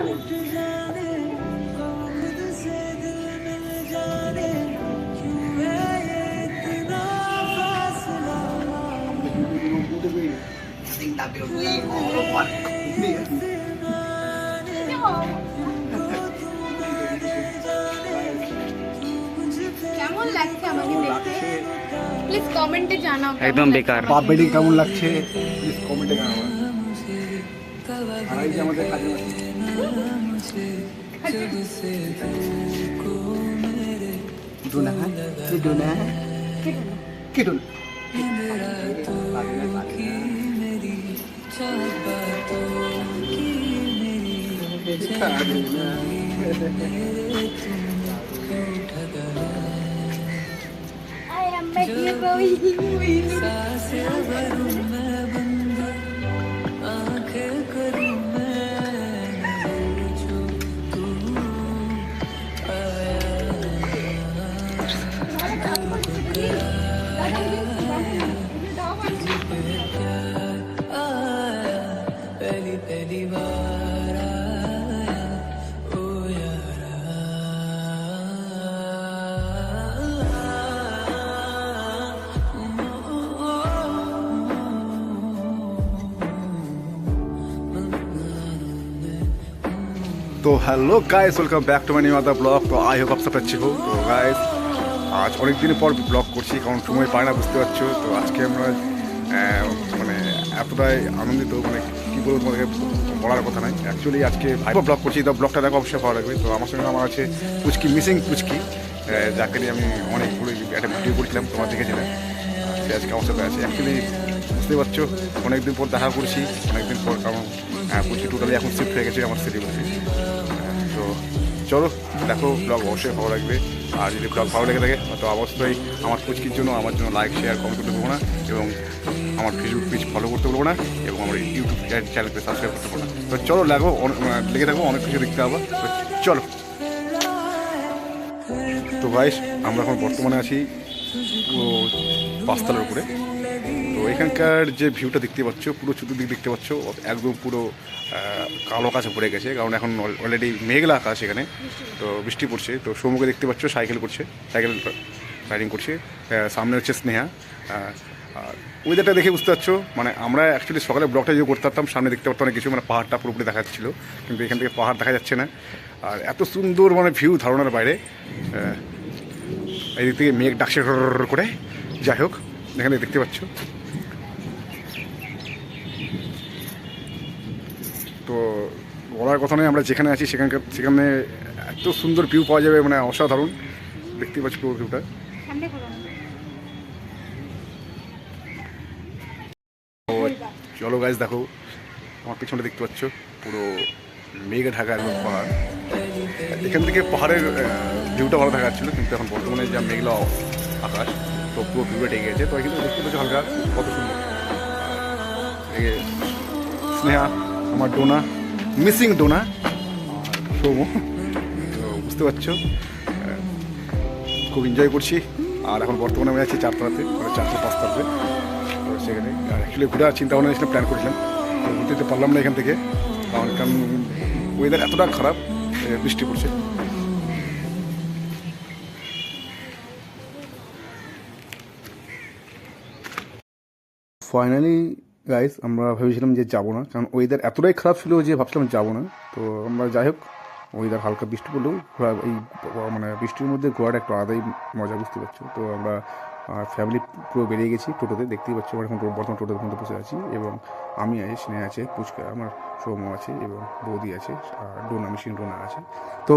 যাব কেমন লাগছে আমাকে দেখতে? প্লিজ কমেন্টে জানাও। কেমন একদম বেকার। বাপ বেটি কেমন লাগছে? প্লিজ কমেন্টে জানাব আর এই যে আমাদের কাজে ডোনা ডোনা কি Dona I am begging you. তো hello guys welcome back to my new other blog তো আই হোপ আপনার পাচ্ছি হোক তো গাইস আজ অনেক দিন পর ব্লগ করছি, কারণ সময় পায় না, বুঝতে পারছ। তো আজকে আমরা মানে এতটাই আনন্দিত মানে কী বলব তোমাদেরকে বলার কথা নাই। অ্যাকচুয়ালি আজকে ভাই ব্লগ করছি, তো ব্লগটা দেখো, অবশ্যই ভালো লাগবে। তো আমার সঙ্গে আমার আছে পুচকি মিসিং পুচকি যাকে নিয়ে আমি অনেকগুলো একটা ভিডিও করছিলাম, তোমার দেখেছিলাম সে আজকে আমার সাথে আছে। অ্যাকচুয়ালি বুঝতে পারছ, অনেকদিন পর দেখা করছি, অনেকদিন পর কারণ হ্যাঁ পুচকি টোটালি এখন শিফট হয়ে গেছে, আমার সিটি চলো, দেখো ব্লগ অবশ্যই ভালো লাগবে। আর যদি ব্লগ ভালো লেগে থাকে, তো অবশ্যই আমার পুচকির জন্য, আমার জন্য লাইক শেয়ার কমেন্ট করতে পারব না এবং আমার ফেসবুক পেজ ফলো করতে বলব না এবং আমার ইউটিউব চ্যানেলকে সাবস্ক্রাইব করতে পারব না। তো চলো, লাগো লেগে থাকব অনেক কিছু দেখতে হবে তো চলো। তো ভাইস আমরা এখন বর্তমানে আছি পাঁচতলার উপরে। এখানকার যে ভিউটা দেখতে পাচ্ছ পুরো চতুর্দিক দেখতে পাচ্ছ একদম পুরো কালো কাছে পড়ে গেছে কারণ এখন অলরেডি মেঘলা আকাশ এখানে তো বৃষ্টি পড়ছে তো সৌমুখে দেখতে পাচ্ছ সাইকেল করছে সাইকেল রাইডিং করছে সামনে হচ্ছে স্নেহা ওয়েদারটা দেখে বুঝতে পারছ মানে আমরা অ্যাকচুয়ালি সকালে ব্লগটা যে করতে পারতাম সামনে দেখতে পারতাম কিছু মানে পাহাড়টা পুরোপুরি দেখা যাচ্ছিল কিন্তু এখান থেকে পাহাড় দেখা যাচ্ছে না আর এত সুন্দর মানে ভিউ ধারণার বাইরে আহ, এদিক থেকে মেঘ ডাকছে করে যাই হোক এখানে দেখতে পাচ্ছ তো বলার কথা নয় আমরা যেখানে আছি সেখানকার সেখানে এত সুন্দর ভিউ পাওয়া যাবে মানে অসাধারণ। দেখতে পাচ্ছি পুরো ভিউটা চলো গাছ দেখো। আমার পিছনে দেখতে পাচ্ছ পুরো মেঘে ঢাকা একদম পাহাড়। এখান থেকে পাহাড়ের ভিউটা ভালো দেখা যাচ্ছিল কিন্তু এখন বর্তমানে যা মেঘলা আকাশ তো পুরো ভিউটা ঢেকে গেছে। তো এখানে দেখতে পাচ্ছ হালকা কত সুন্দর। স্নেহা আমার ডোনা মিসিং ডোনা। সৌম, বুঝতে পারছ? খুব এনজয় করছি। আর এখন বর্তমানে আমি আছি চারতলাতে মানে চারশো তো সেখানে, আর অ্যাকচুয়ালি ঘোরার চিন্তা ভাবনা ছিল প্ল্যান করেছিলাম ঘুরতে যেতে পারলাম না এখান থেকে। কারণ কারণ ওয়েদার এতটা খারাপ বৃষ্টি পড়ছে। ফাইনালি গাইস আমরা ভেবেছিলাম যে যাব না, কারণ ওয়েদার এতটাই খারাপ ছিল যে ভাবছিলাম যাব না। তো আমরা যাই হোক ওয়েদার হালকা বৃষ্টি পড়লেও ঘোরা, এই মানে বৃষ্টির মধ্যে ঘোরাটা একটু আলাদাই মজা, বুঝতে পারছ? তো আমরা ফ্যামিলি পুরো বেরিয়ে গেছি টোটোতে, দেখতেই পাচ্ছি আমরা এখন বর্তমান টোটোতে মধ্যে বসে আছি এবং আমি আছি, স্নেহা আছে পুচকা আমার সৌম্য আছে এবং বৌদি আছে, আর ডোনা মিশিং ডোনা আছে। তো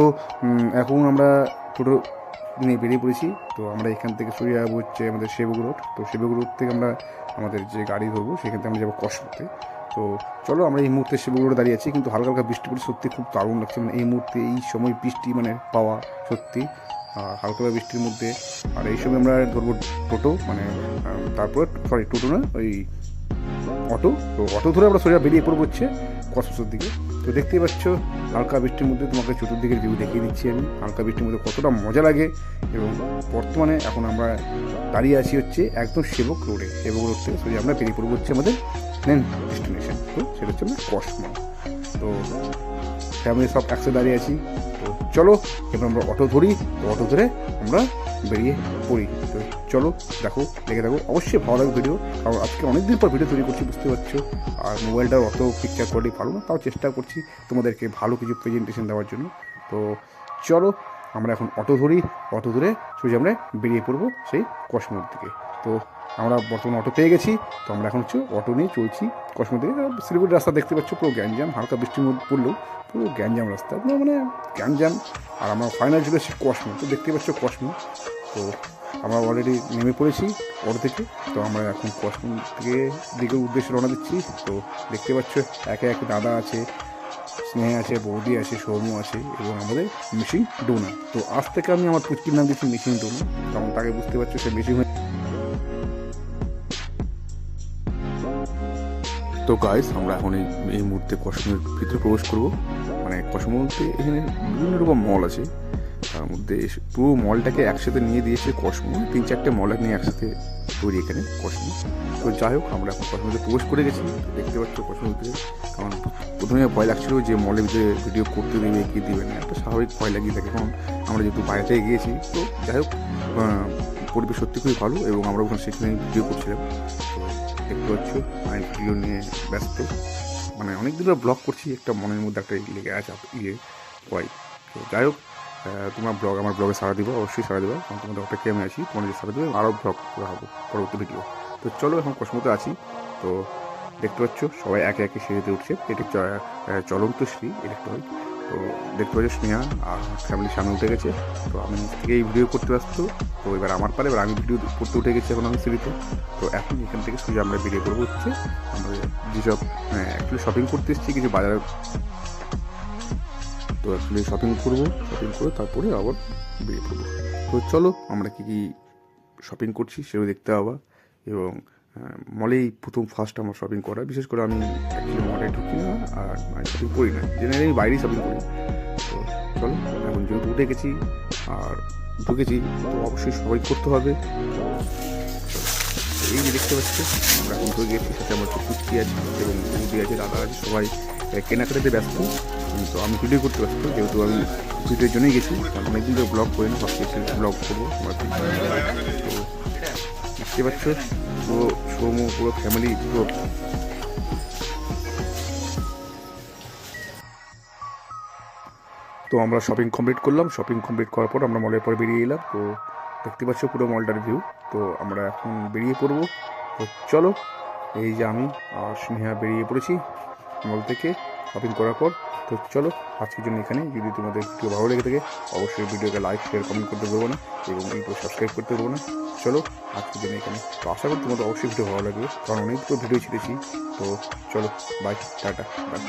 এখন আমরা টোটো নিয়ে বেরিয়ে পড়েছি। তো আমরা এখান থেকে সরিয়ে যাব হচ্ছে আমাদের সেবক রোড। তো সেবক রোড থেকে আমরা আমাদের যে গাড়ি ধরবো, সেখান থেকে আমরা যাব কসমতে তো চলো আমরা এই মুহূর্তে সেবক রোডে দাঁড়িয়ে আছি, কিন্তু হালকা হালকা বৃষ্টি পড়ে সত্যি খুব দারুণ লাগছে। মানে এই মুহূর্তে এই সময় বৃষ্টি মানে পাওয়া সত্যি। আর হালকা বৃষ্টির মধ্যে, আর এই সময় আমরা ধরবো টোটো মানে তারপর সরি টোটো না, ওই অটো, তো অটো ধরে আমরা সোজা বেরিয়ে পড়ব হচ্ছে কসবসের দিকে। তো দেখতেই পাচ্ছ, হালকা বৃষ্টির মধ্যে তোমাকে চতুর্দিকের ভিউ দেখিয়ে দিচ্ছি আমি। হালকা বৃষ্টির মধ্যে কতটা মজা লাগে এবং বর্তমানে এখন আমরা দাঁড়িয়ে আছি হচ্ছে একদম সেবক রোডে। সেবক রোড থেকে সোজা আমরা বেরিয়ে পড়ব হচ্ছে আমাদের মেন ডেস্টিনেশন তো সেটা হচ্ছে আমাদের কসমো। তো ফ্যামিলি সব একসাথে দাঁড়িয়ে আছি। তো চলো, এবার আমরা অটো ধরি। তো অটো ধরে আমরা বেরিয়ে পড়ি। তো চলো, দেখো, দেখে দেখো অবশ্যই ভালো লাগবে ভিডিও কারণ আজকে অনেকদিন পর ভিডিও তৈরি করছি, বুঝতে পারছ। আর মোবাইলটার অত পিকচার কোয়ালিটি ভালো না, তাও চেষ্টা করছি তোমাদেরকে ভালো কিছু প্রেজেন্টেশন দেওয়ার জন্য। তো চলো, আমরা এখন অটো ধরি, অটো ধরে সোজা আমরা বেরিয়ে পড়ব সেই কসমোর দিকে। তো আমরা বর্তমানে অটো পেয়ে গেছি, তো আমরা এখন হচ্ছে অটো নিয়ে চলছি কসমোর দিকে শিলিগুড়ি রাস্তা দেখতে পাচ্ছ, পুরো গ্যাঞ্জাম, হালকা বৃষ্টির মধ্যে পড়লেও পুরো গ্যাঞ্জাম রাস্তা। মানে গ্যাঞ্জাম। আর আমার ফাইনাল চলে এসেছি কসমো তো দেখতে পাচ্ছ কসমো তো আমরা অলরেডি নেমে পড়েছি অটো থেকে, তো আমরা এখন কসমো থেকে দিকের উদ্দেশ্যে রওনা দিচ্ছি। তো দেখতে পাচ্ছ, একে একে দাদা আছে, স্নেহ আছে, বৌদি আছে, সৌম্য আছে এবং আমাদের মিশিং ডোনা তো আজ থেকে আমি আমার পুচকির নাম দিচ্ছি মিশিং ডোনা কারণ তাকে বুঝতে পারছ সে মিশিং তো গাইস আমরা এখন এই এই মুহূর্তে কসমোর ভিতরে প্রবেশ করব। মানে কসমোর মধ্যে এখানে বিভিন্ন রকম মল আছে। তার মধ্যে পুরো মলটাকে একসাথে নিয়ে দিয়েছে কসমো তিন চারটে মল নিয়ে একসাথে তৈরি এখানে কসমো তো যাই হোক, আমরা এখন কসমোতে প্রবেশ করে গেছি। দেখতে পাচ্ছ কসমোর ভিতরে কারণ প্রথমে ভয় লাগছিল যে মলের ভিতরে ভিডিও করতে দেবে, কি দেবে না। একটা স্বাভাবিক ভয় লাগিয়ে থাকে। কারণ আমরা যেহেতু বাইরে থেকে গিয়েছি, তো যাই হোক পরিবেশ সত্যি খুবই ভালো এবং আমরা ওখানে সেখানে ভিডিও করছিলাম। পাচ্ছ আমি ভিডিও নিয়ে ব্যস্ত। মানে অনেক ব্লগ করছি, একটা মনের মধ্যে একটা লেগে আছে ইয়ে ভয়। তো যাই হোক তোমার ব্লগ আমার ব্লগে সারা দিব, অবশ্যই সারা দেবো, কারণ তোমাদের অপেক্ষায় আমি আছি তোমাদের সারা দেবে আরও ব্লগ করা হব পরবর্তী ভিডিও তো চলো, এখন কসমতে আছি। তো দেখতে পাচ্ছ, সবাই একে একে সিঁড়িতে উঠছে। এটি চলন্ত সিঁড়ি ইলেকট্রনিক তো দেখতে পাচ্ছ স্নেহা আর ফ্যামিলির সামনে উঠে গেছে। তো আমি থেকে এই ভিডিও করতে ব্যস্ত। তো এবার আমার পারে এবার আমি ভিডিও করতে উঠে গেছি এখন আমি সিঁড়িতে তো এখন এখান থেকে সোজা আমরা বেরিয়ে পড়ব হচ্ছে, আমরা যেসব অ্যাকচুয়ালি শপিং করতে এসেছি, কিছু বাজার। তো অ্যাকচুয়ালি শপিং করব শপিং করে তারপরে আবার বেরিয়ে পড়ব তো চলো, আমরা কী কী শপিং করছি সেও দেখতে হবে এবং মলেই প্রথম ফার্স্ট আমার শপিং করা। বিশেষ করে আমি মলে ঢুকি না আর শপিং করি না জেনারেলি বাইরেই শপিং করি। তো চলো, এখন যেহেতু উঠে গেছি আর ঢুকেছি, তো অবশ্যই সবাই করতে হবে। এই যে দেখতে পাচ্ছি, আমরা এখন ঢুকে গেছি সাথে আমার কুচি আছে এবং বৌদি আছে, দাদা আছে, সবাই কেনাকাটাতে ব্যস্ত। তো আমি ভিডিও করতে ব্যস্ত, যেহেতু আমি ভিডিওর জন্যই গেছি অনেকদিন ধরে ব্লগ করি না, ভাবছি ব্লগ করব আমার তো দেখতে পাচ্ছ, পুরো সৌম পুরো ফ্যামিলি পুরো তো আমরা শপিং কমপ্লিট করলাম। শপিং কমপ্লিট করার পর আমরা মলের পরে বেরিয়ে এলাম। তো দেখতে পাচ্ছ পুরো মলটার ভিউ তো আমরা এখন বেরিয়ে পড়ব। তো চলো, এই যে আমি আর স্নেহা বেরিয়ে পড়েছি মল থেকে শপিং করার পর। তো চলো, আজকের জন্য এখানে যদি তোমাদের ভিডিও ভালো লেগে থাকে, অবশ্যই ভিডিওকে লাইক শেয়ার কমেন্ট করতে পারব না এবং ইউটিউব সাবস্ক্রাইব করতে পারব না। চলো, আজকের জন্য এখানে। তো আশা করি তোমাদের অবশ্যই ভিডিও ভালো লাগবে। কারণ অনেক তো ভিডিও ছেড়েছি। তো চলো বাই টাটা বাই